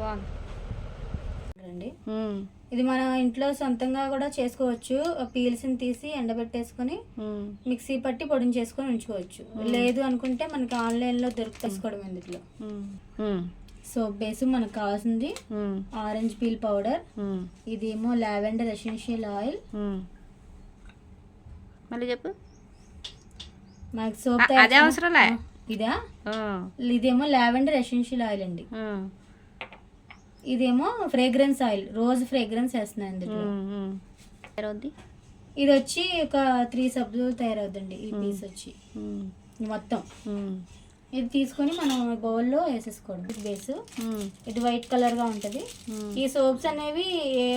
బాగుంది. ఇది మన ఇంట్లో సొంతంగా కూడా చేసుకోవచ్చు. పీల్స్ని తీసి ఎండబెట్టేసుకొని మిక్సీ పట్టి పొడిని చేసుకొని ఉంచుకోవచ్చు. లేదు అనుకుంటే మనకి ఆన్లైన్లో దొరికేసుకోవడం ఇందులో. ఉమ్, ఉమ్, సోప్ బేస్ మనకు కావాల్సింది. Orange peel powder. ఇదేమో లావెండర్ ఎసెన్షియల్ ఆయిల్. మళ్ళీ చెప్పు. మనకి సోప్ ఇదా? ఆ, ఇదేమో లావెండర్ ఎసెన్షియల్ ఆయిల్ అండి. ఆ, ఇదేమో ఫ్రేగ్రెన్స్ ఆయిల్ రోజ్ ఫ్రేగ్రెన్స్ వేస్తున్నాయి? ఇది వచ్చి ఒక త్రీ సబ్జు తయారవుద్దండి ఈ పీస్ వచ్చి. మొత్తం. ఇది తీసుకొని మనం బౌల్లో వేసేసుకోవడం. బేస్. ఇది వైట్ కలర్గా ఉంటది. ఈ సోప్స్ అనేవి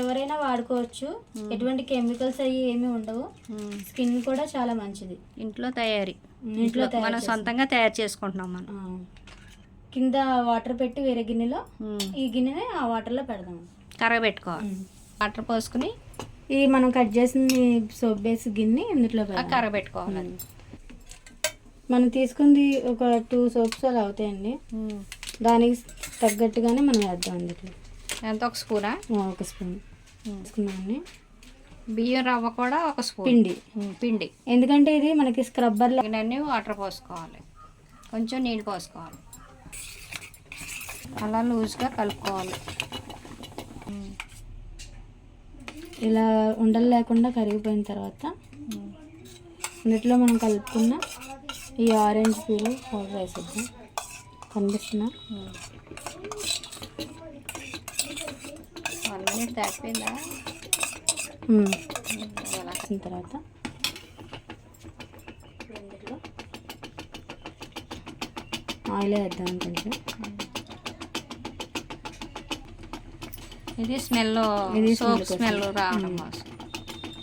ఎవరైనా వాడుకోవచ్చు. ఎటువంటి కెమికల్స్ అవి ఏమీ ఉండవు. స్కిన్ కూడా చాలా మంచిది. ఇంట్లో తయారీ. ఇంట్లో మనం సొంతంగా తయారు చేసుకుంటున్నాం మనం. కింద వాటర్ పెట్టి వేరే గిన్నెలో ఉమ్. ఈ గిన్నెనే ఆ వాటర్లో పెడదాం. కరగబెట్టుకోవాలి. వాటర్ పోసుకుని ఇది మనం కట్ చేసిన సోప్ బేస్ గిన్నె ఇందులో కరగబెట్టుకోవాలి అది. మనం తీసుకుంది ఒక టూ సోప్స్ అలా అవుతాయండి. దానికి తగ్గట్టుగానే మనం వేద్దాం అందులో ఎంత? ఒక స్పూనా? ఒక స్పూన్. తీసుకున్నామండి బియ్యం రవ్వ కూడా ఒక స్పూన్. పిండి. పిండి. ఎందుకంటే ఇది మనకి స్క్రబ్బర్ తగినన్ని వాటర్ పోసుకోవాలి. కొంచెం నీళ్ళు పోసుకోవాలి. అలా లూజ్గా కలుపుకోవాలి. ఇలా ఉండలు లేకుండా కరిగిపోయిన తర్వాత. ఇందులో మనం కలుపుకున్న ఈ ఆరెంజ్ పీల్ పౌడర్ వేసేద్దాం. కనిపిస్తున్నా. వన్ మినిట్ దాటిపోయిందా వేసిన తర్వాత ఆయిల్ వేద్దాం కొంచెం ఇది స్మెల్ ఇది సోప్. స్మెల్ రావడం కోసం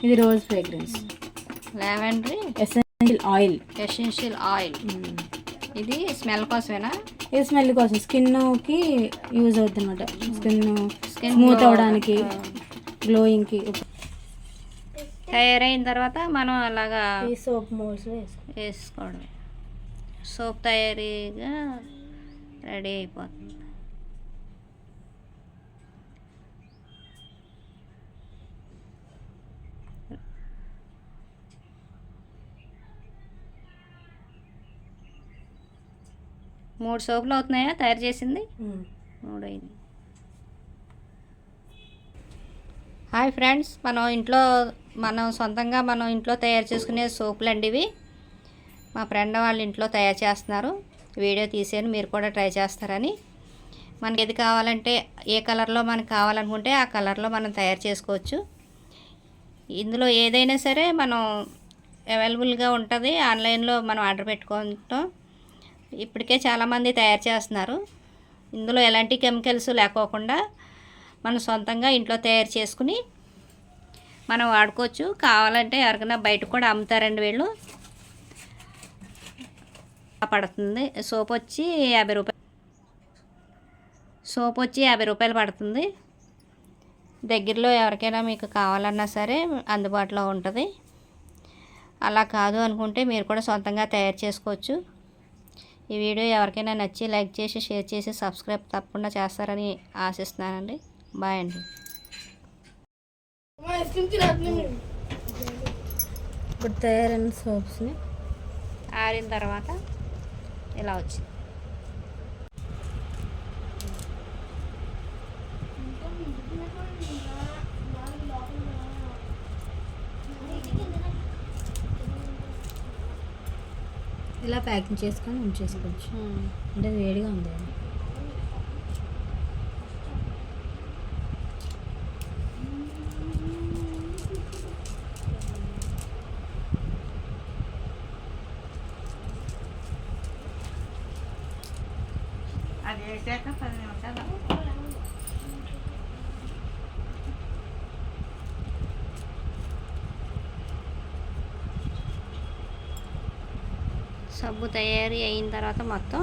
ఇది రోజ్ ఫ్రేగ్రెన్స్ లావెండరీ ఎసెన్షియల్ ఆయిల్ ఎసెన్షియల్ ఆయిల్ ఇది స్మెల్ కోసమేనా? ఇది స్మెల్ కోసం. స్కిన్కి యూజ్ అవుతుంది అనమాట స్కిన్ స్మూత్ అవడానికి గ్లోయింగ్కి తయారైన తర్వాత మనం అలాగా ఈ సోప్ మోల్స్ వేసుకో వేసుకోవడం సోప్ తయారీగా రెడీ అయిపోతుంది. మూడు సోపులు అవుతున్నాయా? తయారు చేసింది? మూడు అయింది హాయ్ ఫ్రెండ్స్ మనం ఇంట్లో మనం సొంతంగా మనం ఇంట్లో తయారు చేసుకునే సోపులు అండి ఇవి. మా ఫ్రెండ్ వాళ్ళ ఇంట్లో తయారు చేస్తున్నారు. వీడియో తీసాను మీరు కూడా ట్రై చేస్తారని. మనకి ఏది కావాలంటే ఏ కలర్లో మనకు కావాలనుకుంటే ఆ కలర్లో మనం తయారు చేసుకోవచ్చు. ఇందులో ఏదైనా సరే మనం అవైలబుల్గా ఉంటుంది. ఆన్లైన్లో మనం ఆర్డర్ పెట్టుకుంటాం. ఇప్పటికే చాలామంది తయారు చేస్తున్నారు. ఇందులో ఎలాంటి కెమికల్స్ లేకోకుండా మనం సొంతంగా ఇంట్లో తయారు చేసుకుని మనం వాడుకోవచ్చు. కావాలంటే ఎవరికైనా బయట కూడా అమ్ముతారండి వీళ్ళు. పడుతుంది. సోప్ వచ్చి యాభై రూపాయలు. సోప్ వచ్చి యాభై రూపాయలు పడుతుంది. దగ్గరలో ఎవరికైనా మీకు కావాలన్నా సరే అందుబాటులో ఉంటుంది. అలా కాదు అనుకుంటే మీరు కూడా సొంతంగా తయారు చేసుకోవచ్చు. ఈ వీడియో ఎవరికైనా నచ్చి లైక్ చేసి షేర్ చేసి సబ్స్క్రైబ్ తప్పకుండా చేస్తారని ఆశిస్తున్నానండి. బాయ్ అండి. ఇప్పుడు తయారైన సోప్స్ని ఆరిన తర్వాత ఇలా వచ్చింది. ఇలా ప్యాకింగ్ చేసుకొని ఉంచేసుకోవచ్చు. అంటే వేడిగా ఉంది. అది వేసాక పది నిమిషాలు సబ్బు తయారీ అయిన తర్వాత మొత్తం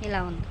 ఇలా ఉంది.